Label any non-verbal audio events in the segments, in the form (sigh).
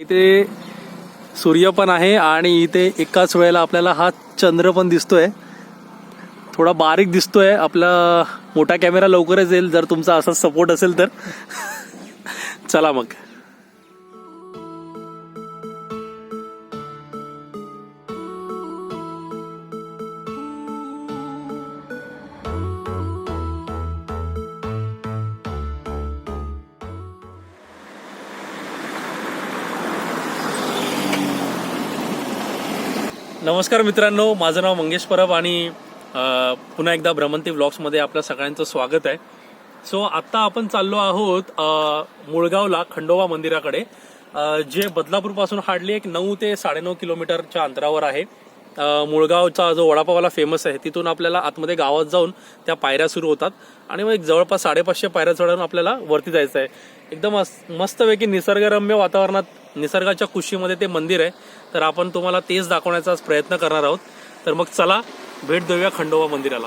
इथे सूर्य पण आहे आणि इथे एकाच वेळेला आपल्याला हा चंद्र पण दिसतोय. थोडा बारीक दिसतोय. आपला मोठा कॅमेरा लवकरच येईल. जर तुमचा असा सपोर्ट असेल तर. (laughs) चला मग. नमस्कार मित्रांनो माझं नाव मंगेश परब आणि पुन्हा एकदा भ्रमंती ब्लॉग्समध्ये आपल्या सगळ्यांचं स्वागत आहे. सो आत्ता आपण चाललो आहोत मुळगावला खंडोबा मंदिराकडे. जे बदलापूरपासून हार्डली एक नऊ ते साडेनऊ किलोमीटरच्या अंतरावर आहे. मुळगावचा जो वडापावाला फेमस आहे तिथून आपल्याला आतमध्ये गावात जाऊन त्या पायऱ्या सुरू होतात. आणि मग एक जवळपास साडेपाचशे पायऱ्या चढून आपल्याला वरती जायचं आहे. एकदम मस्तपैकी निसर्गरम्य वातावरणात निसर्गाच्या कुशीमध्ये ते मंदिर आहे. तर आपण तुम्हाला तेच दाखवण्याचा प्रयत्न करणार आहोत. तर मग चला भेट देऊया खंडोबा मंदिराला.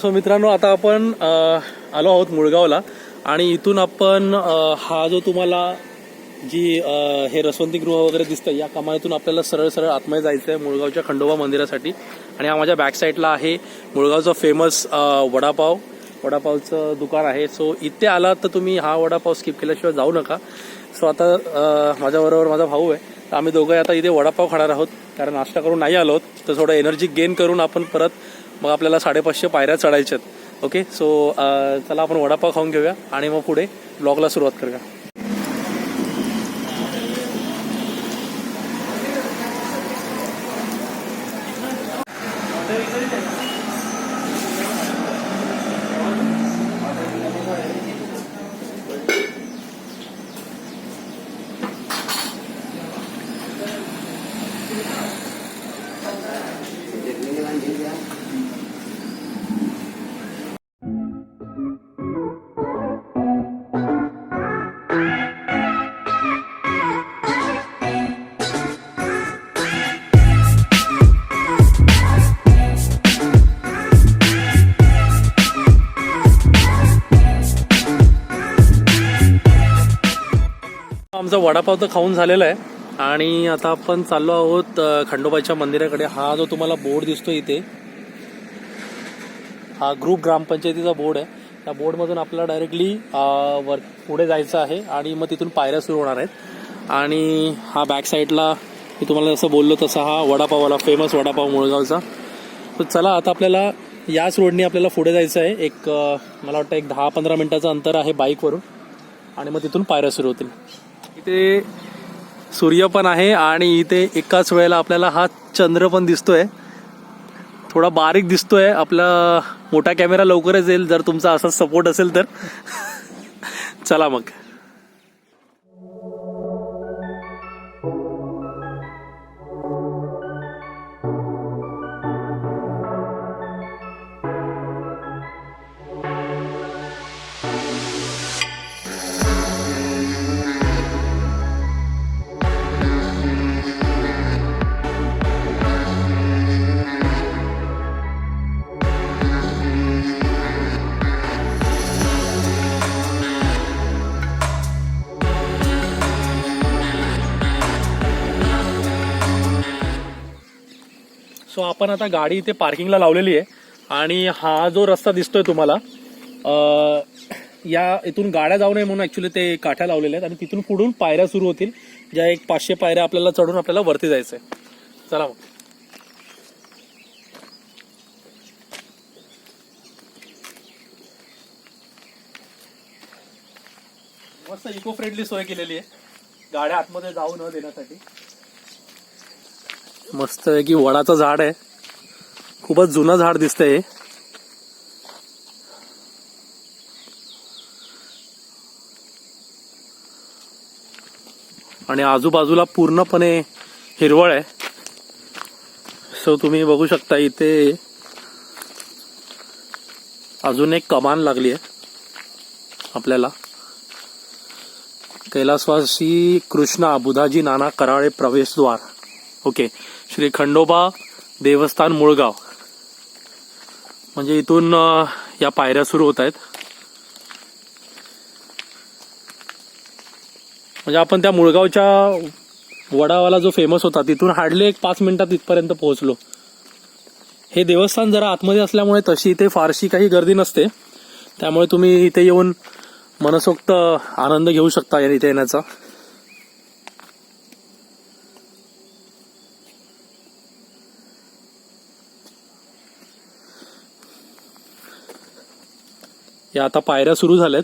सो मित्रांनो आता आपण आलो आहोत मुळगावला आणि इथून आपण हा जो तुम्हाला जी हे रसवंती गृह वगैरे दिसतं या कमाईतून आपल्याला सरळ सरळ आतमध्ये जायचं आहे मुळगावच्या खंडोबा मंदिरासाठी. आणि हा माझ्या बॅक साईडला आहे मुळगावचं फेमस वडापाव. वडापावचं दुकान आहे. सो इथे आलात तर तुम्ही हा वडापाव स्किप केल्याशिवाय जाऊ नका. सो आता माझ्याबरोबर माझा भाऊ आहे. तर आम्ही दोघंही आता इथे वडापाव खाणार आहोत. कारण नाश्ता करून नाही आलो तर थोडं एनर्जी गेन करून आपण परत मग आपल्याला साडेपाचशे पायऱ्या चढायच्यात. ओके सो चला आपण वडापाव खाऊन घेऊया आणि मग पुढे ब्लॉगला सुरुवात करूया. आमचा वडापाव तर खाऊन झालेला आहे. आणि आता आपण चाललो आहोत खंडोबाच्या मंदिराकडे. हा जो तुम्हाला बोर्ड दिसतो इथे हा ग्रुप ग्रामपंचायतीचा बोर्ड आहे. त्या बोर्डमधून आपल्याला डायरेक्टली वर पुढे जायचं आहे आणि मग तिथून पायऱ्या सुरू होणार आहेत. आणि हा बॅक साईडला मी तुम्हाला जसं बोललो तसा हा वडापाववाला फेमस वडापाव मुळगावचा. तर चला आता आपल्याला याच रोडनी आपल्याला पुढे जायचं आहे. एक मला वाटतं एक दहा पंधरा मिनटाचं अंतर आहे बाईकवरून आणि मग तिथून पायऱ्या सुरू होतील. इथे सूर्य पण आहे आणि इथे एकाच वेळेला आपल्याला हा चंद्र पण दिसतोय. थोडा बारीक दिसतोय. आपला मोठा कॅमेरा लवकरच येईल. जर तुमचा असा सपोर्ट असेल तर. (laughs) चला मग. आपण आता गाडी इथे पार्किंगला लावलेली आहे. आणि हा जो रस्ता दिसतोय तुम्हाला या इथून गाड्या जाऊ नये म्हणून ऍक्च्युली ते काठ्या लावलेल्या आहेत. आणि तिथून पुढून पायऱ्या सुरू होतील ज्या एक पाचशे पायऱ्या आपल्याला चढून आपल्याला वरती जायचंय. चला मग. मस्त इको फ्रेंडली सोय केलेली आहे. गाड्या आतमध्ये जाऊ न देण्यासाठी. मस्त आहे की वडाचं झाड आहे. खूपच जुनं झाड दिसतंय हे. आणि आजूबाजूला पूर्णपणे हिरवळ आहे. सो तुम्ही बघू शकता इथे अजून एक कमान लागली आहे आपल्याला. कैलासवासी कृष्णा बुधाजी नाना कराळे प्रवेशद्वार. ओके श्री खंडोबा देवस्थान मुळगाव. म्हणजे इथून या पायऱ्या सुरू होत आहेत. म्हणजे आपण त्या मुळगावच्या वडावाला जो फेमस होता तिथून हार्डली एक पाच मिनिटात तिथपर्यंत पोहोचलो. हे देवस्थान जरा आतमध्ये असल्यामुळे तशी इथे फारशी काही गर्दी नसते. त्यामुळे तुम्ही इथे येऊन मनसोक्त आनंद घेऊ शकता या इथे येण्याचा. या आता पायऱ्या सुरू झाल्यात.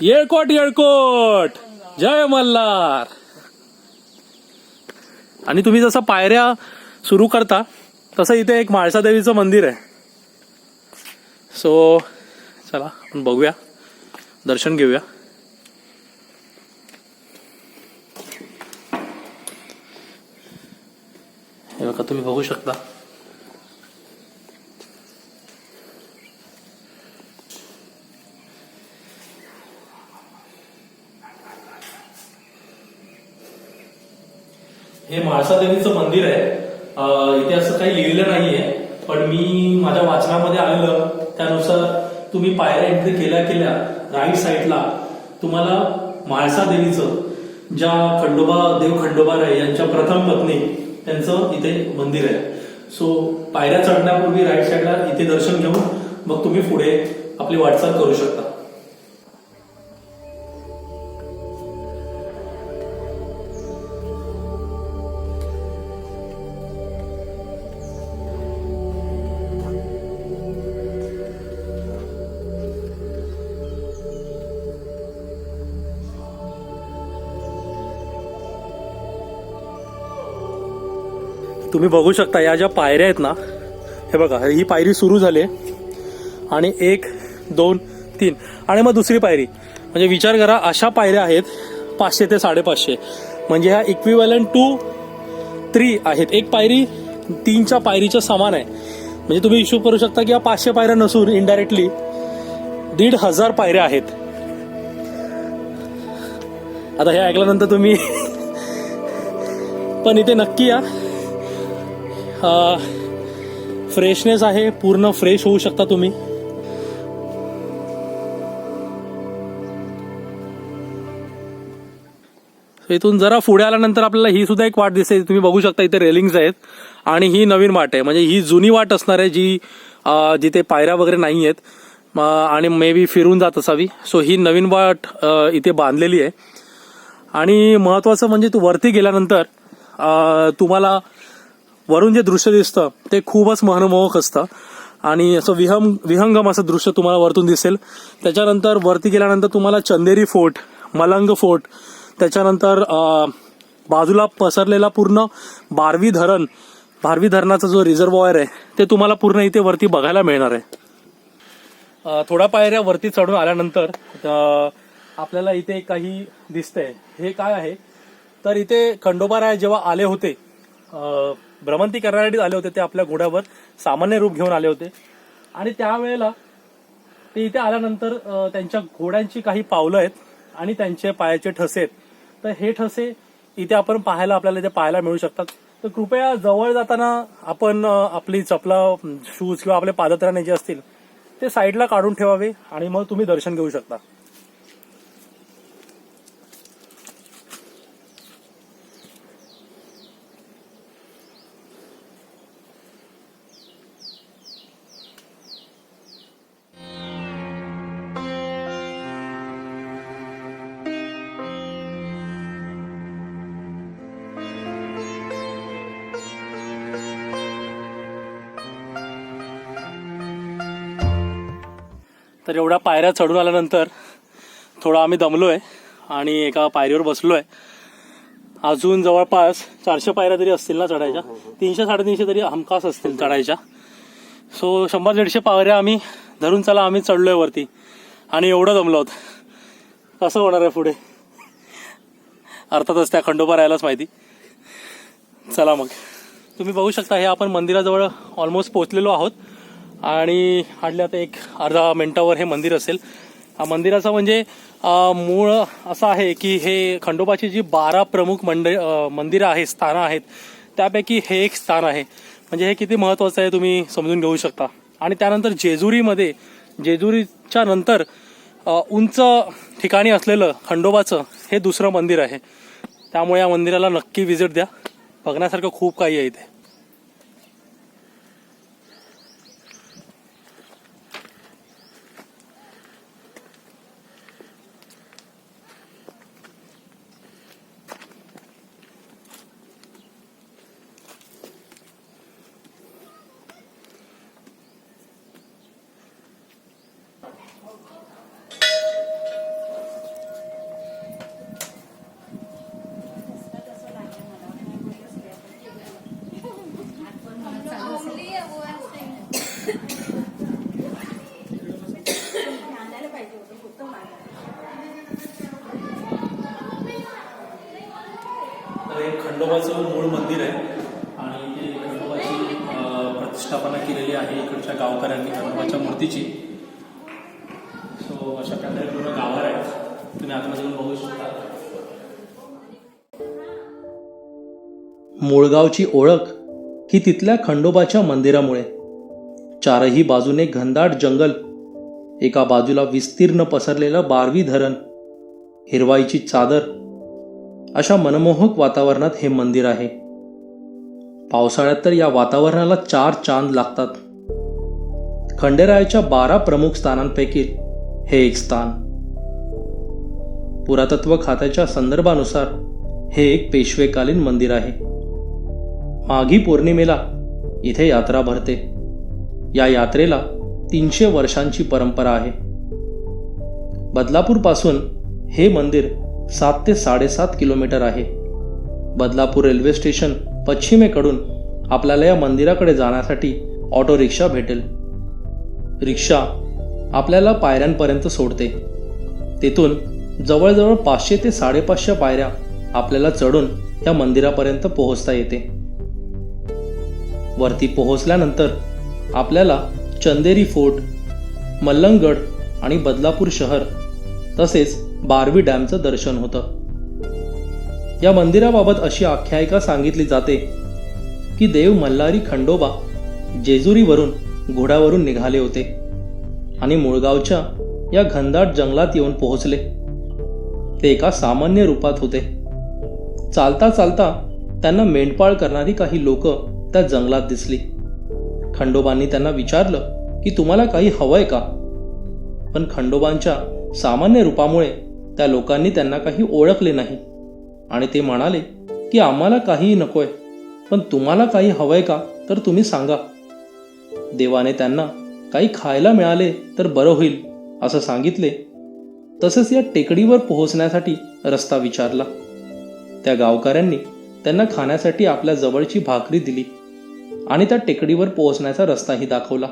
येळकोट येळकोट! जय मल्हार! आणि तुम्ही जसं पायऱ्या सुरू करता तसं इथे एक म्हाळसा देवीचं मंदिर आहे. सो चला आपण बघूया. दर्शन घेऊया. हे बघा तुम्ही बघू शकता. हे म्हाळसा देवीचं मंदिर आहे. इथे असं काही लिहिलेलं नाहीये पण मी माझ्या वाचनामध्ये आलेलं. त्यानुसार तुम्ही पायऱ्या एंट्री केल्या केल्या राईट साईडला तुम्हाला म्हाळसा देवीचं ज्या खंडोबा देव खंडोबा राय यांच्या प्रथम पत्नी त्यांचं इथे मंदिर आहे. सो पायऱ्या चढण्यापूर्वी राईट साईडला इथे दर्शन घेऊन मग तुम्ही पुढे आपली वाटचाल करू शकता. तुम्ही बघू शकता या ज्या पायऱ्या आहेत ना हे बघा ही पायरी सुरू झाली आहे. आणि एक दोन तीन. आणि मग दुसरी पायरी. म्हणजे विचार करा अशा पायऱ्या आहेत पाचशे ते साडेपाचशे. म्हणजे ह्या इक्विव्हॅलंट टू थ्री आहेत. एक पायरी तीनच्या पायरीच्या समान आहे. म्हणजे तुम्ही इश्यू करू शकता की या पाचशे पायऱ्या नसून इनडायरेक्टली दीड हजार पायऱ्या आहेत. आता हे ऐकल्यानंतर तुम्ही (laughs) पण इथे नक्की या. फ्रेशनेस आहे पूर्ण फ्रेश होऊ शकता तुम्ही. इथून जरा पुढे आल्यानंतर आपल्याला ही सुद्धा एक वाट दिसते तुम्ही बघू शकता इथे रेलिंग्स आहेत आणि ही नवीन वाट आहे. म्हणजे ही जुनी वाट असणार आहे जी जिथे पायऱ्या वगैरे नाही आहेत. आणि मे बी फिरून जात असावी. सो ही नवीन वाट इथे बांधलेली आहे. आणि महत्वाचं म्हणजे तू वरती गेल्यानंतर तुम्हाला वरून जे दृश्य दिसतं ते खूपच मनमोहक असतं. आणि असं विहंग विहंगम असं दृश्य तुम्हाला वरतून दिसेल. त्याच्यानंतर वरती गेल्यानंतर तुम्हाला चंदेरी फोर्ट मलंग फोर्ट त्याच्यानंतर बाजूला पसरलेला पूर्ण बारवी धरण बारवी धरणाचा जो रिझर्वॉयर आहे ते तुम्हाला पूर्ण इथे वरती बघायला मिळणार आहे. थोड्या पायऱ्या वरती चढून आल्यानंतर आपल्याला इथे काही दिसतंय. हे काय आहे? तर इथे खंडोबा राय जेव्हा आले होते भ्रमंती करण्यासाठी आले होते ते आपल्या घोड्यावर सामान्य रूप घेऊन आले होते. आणि त्यावेळेला ते इथे आल्यानंतर त्यांच्या घोड्यांची काही पावलं आहेत आणि त्यांचे पायाचे ठसे आहेत. तर हे ठसे इथे आपण पाहायला आपल्याला इथे पाहायला मिळू शकतात. तर कृपया जवळ जाताना आपण आपली चपला शूज किंवा आपले पादत्राणे जे असतील ते साईडला काढून ठेवावे आणि मग तुम्ही दर्शन घेऊ शकता. तर एवढ्या पायऱ्या चढून आल्यानंतर थोडं आम्ही दमलो आहे आणि एका पायरीवर बसलो आहे अजून जवळपास चारशे पायऱ्या तरी असतील ना चढायच्या. तीनशे साडेतीनशे तरी हमखास असतील चढायच्या. सो शंभर दीडशे पायऱ्या आम्ही धरून चला आम्ही चढलो आहे वरती. आणि एवढं दमलो आहोत कसं होणार आहे पुढे? अर्थातच त्या खंडोबा राहायलाच माहिती. चला मग. तुम्ही बघू शकता हे आपण मंदिराजवळ ऑलमोस्ट पोहोचलेलो आहोत. आणि हार्डली आता एक अर्धा मिनटावर हे मंदिर असेल. हा मंदिराचं म्हणजे मूळ असं आहे की हे खंडोबाची जी बारा प्रमुख मंड मंदिरं आहेत स्थानं आहेत त्यापैकी हे एक स्थान आहे. म्हणजे हे किती महत्त्वाचं आहे तुम्ही समजून घेऊ शकता. आणि त्यानंतर जेजुरीमध्ये जेजुरीच्या नंतर उंच ठिकाणी असलेलं खंडोबाचं हे दुसरं मंदिर आहे. त्यामुळे या मंदिराला नक्की व्हिजिट द्या. बघण्यासारखं खूप काही आहे इथे. खंडोबाचं मूळ मंदिर आहे. आणि खंडोबाची अं, प्रतिष्ठापना केलेली आहे इकडच्या गावकऱ्यांनी खंडोबाच्या मूर्तीची. सो पूर्ण गावावर आहे तुम्ही आतमध्ये येऊन बघू शकता. मुळगावची ओळख ही तिथल्या खंडोबाच्या मंदिरामुळे. चारही बाजूने घनदाट जंगल एका बाजूला विस्तीर्ण पसरलेलं बारवी धरण हिरवाईची चादर अशा मनमोहक वातावरणात हे मंदिर आहे. पावसाळ्यात तर या वातावरणाला चार चांद लागतात. खंडेरायाच्या बारा प्रमुख स्थानांपैकी हे एक स्थान. पुरातत्व खात्याच्या संदर्भानुसार हे एक पेशवेकालीन मंदिर आहे. माघी पौर्णिमेला इथे यात्रा भरते. या यात्रेला तीनशे वर्षांची परंपरा आहे. बदलापूरपासून हे मंदिर सात ते साडेसात किलोमीटर आहे. बदलापूर रेल्वे स्टेशन पश्चिमेकडून आपल्याला या मंदिराकडे जाण्यासाठी ऑटो रिक्षा भेटेल. रिक्षा आपल्याला पायऱ्यांपर्यंत सोडते. तेथून जवळजवळ पाचशे ते साडेपाचशे पायऱ्या आपल्याला चढून या मंदिरापर्यंत पोहोचता येते. वरती पोहोचल्यानंतर आपल्याला चंदेरी फोर्ट मल्लंगड आणि बदलापूर शहर तसेच बारवी डॅमचं दर्शन होतं. या मंदिराबाबत अशी आख्यायिका सांगितली जाते की देव मल्हारी खंडोबा जेजुरीवरून घोड्यावरून निघाले होते. आणि मुळगावच्या या घनदाट जंगलात येऊन पोहोचले. ते एका सामान्य रूपात होते. चालता चालता त्यांना मेंढपाळ करणारी काही लोक त्या जंगलात दिसली. खंडोबांनी त्यांना विचारलं की तुम्हाला काही हवंय का? पण खंडोबांच्या सामान्य रूपामुळे त्या लोकांनी त्यांना काही ओळखले नाही. आणि ते म्हणाले की आम्हाला काहीही नकोय पण तुम्हाला काही हवंय का तर तुम्ही सांगा. देवाने त्यांना काही खायला मिळाले तर बरं होईल असं सांगितले. तसंच या टेकडीवर पोहोचण्यासाठी रस्ता विचारला. त्या गावकऱ्यांनी त्यांना खाण्यासाठी आपल्या जवळची भाकरी दिली आणि त्या टेकडीवर पोहोचण्याचा रस्ताही दाखवला.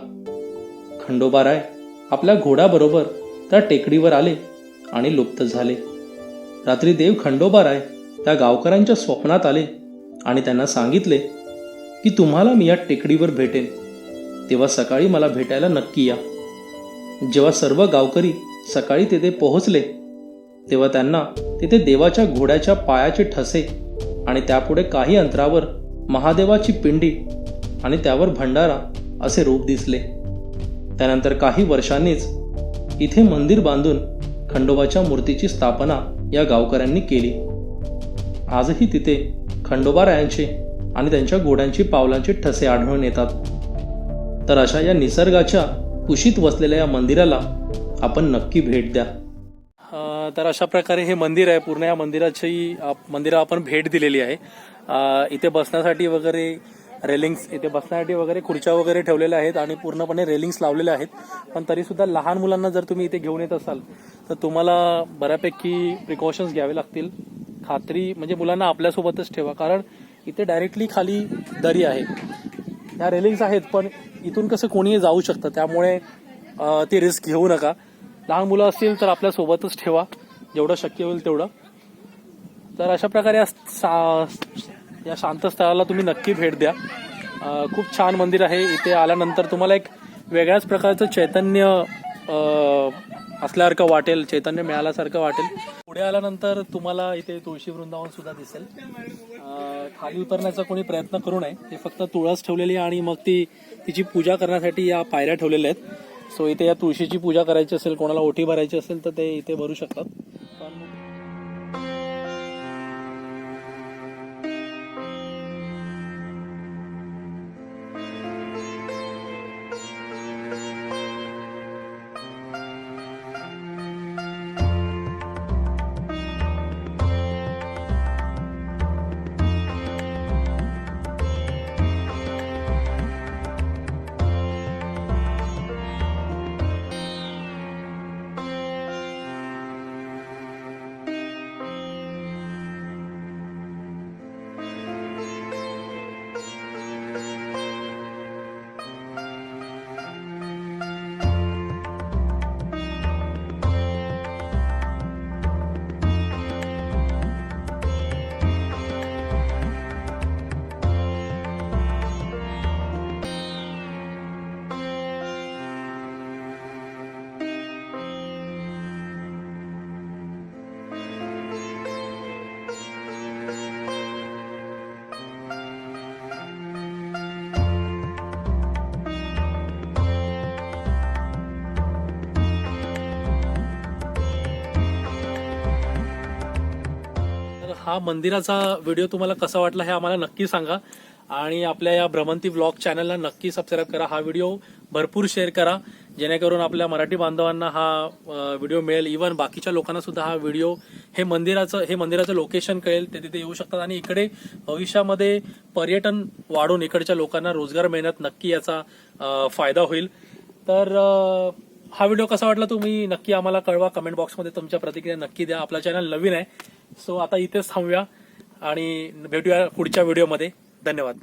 खंडोबा राय आपल्या घोड्याबरोबर त्या टेकडीवर आले आणि लुप्त झाले. रात्री देव खंडोबा राय त्या गावकऱ्यांच्या स्वप्नात आले आणि त्यांना सांगितले की तुम्हाला मी या टेकडीवर भेटेन. तेव्हा सकाळी मला भेटायला नक्की या. जेव्हा सर्व गावकरी सकाळी तेथे पोहोचले तेव्हा त्यांना तेथे देवाच्या घोड्याच्या पायाचे ठसे आणि त्यापुढे काही अंतरावर महादेवाची पिंडी आणि त्यावर भंडारा असे रूप दिसले. त्यानंतर काही वर्षांनीच इथे मंदिर बांधून खंडोबाच्या मूर्तीची स्थापना या गावकऱ्यांनी केली. आजही तिथे खंडोबारायांचे आणि त्यांच्या घोड्यांची पावलांचे ठसे आढळून येतात. तर अशा या निसर्गाच्या कुशीत वसलेल्या या मंदिराला आपण नक्की भेट द्या. तर अशा प्रकारे हे मंदिर आहे. पूर्ण या मंदिराची आप- आपण भेट दिलेली आहे. इथे बसण्यासाठी वगैरे रेलिंग्स इथे बसण्यासाठी वगैरे खुर्च्या वगैरे ठेवलेल्या आहेत आणि पूर्णपणे रेलिंग्स लावलेल्या आहेत. पण तरी सुद्धा लहान मुलांना जर तुम्ही इथे घेऊन येत असाल तर तुम्हाला बऱ्यापैकी प्रिकॉशन्स घ्यावे लागतील. खात्री म्हणजे मुलांना आपल्यासोबतच ठेवा. कारण इथे डायरेक्टली खाली दरी आहे. ह्या रेलिंग्स आहेत पण इथून कसं कोणीही जाऊ शकतं त्यामुळे ते ती रिस्क घेऊ नका. लहान मुलं असतील तर आपल्यासोबतच ठेवा. जेवढं शक्य होईल तेवढं. तर अशा प्रकारे या सा- या शांत स्थळाला तुम्ही नक्की भेट द्या. खूप छान मंदिर आहे. इथे आल्यानंतर तुम्हाला एक वेगळ्याच प्रकारचं चैतन्य असल्यासारखं वाटेल चैतन्य मिळाल्यासारखं वाटेल. पुढे आल्यानंतर तुम्हाला इथे तुळशी वृंदावन सुद्धा दिसेल. खाली उतरण्याचा कोणी प्रयत्न करू नये. ते फक्त तुळस ठेवलेली आणि मग ती तिची पूजा करण्यासाठी या पायऱ्या ठेवलेल्या आहेत. सो इथे या तुळशीची पूजा करायची असेल कोणाला ओठी भरायची असेल तर ते इथे भरू शकतात. पण हा मंदिराचा व्हिडिओ तुम्हाला कसा वाटला हे आम्हाला नक्की सांगा. आणि आपल्या या भ्रमंती ब्लॉग चॅनलला नक्की सबस्क्राईब करा. हा व्हिडिओ भरपूर शेअर करा. जेणेकरून आपल्या मराठी बांधवांना हा व्हिडिओ मिळेल. इवन बाकीच्या लोकांना सुद्धा हा व्हिडिओ हे मंदिराचं हे मंदिराचं लोकेशन कळेल. ते तिथे येऊ शकतात. आणि इकडे भविष्यामध्ये पर्यटन वाढून इकडच्या लोकांना रोजगार मिळण्यात नक्की याचा फायदा होईल. तर हा व्हिडिओ कसा वाटला तुम्ही? नक्की आम्हाला कळवा. कमेंट बॉक्समध्ये तुमच्या प्रतिक्रिया नक्की द्या. आपला चॅनल नवीन आहे. सो आता इथेच थांबूया आणि भेटूया पुढच्या व्हिडिओमध्ये धन्यवाद.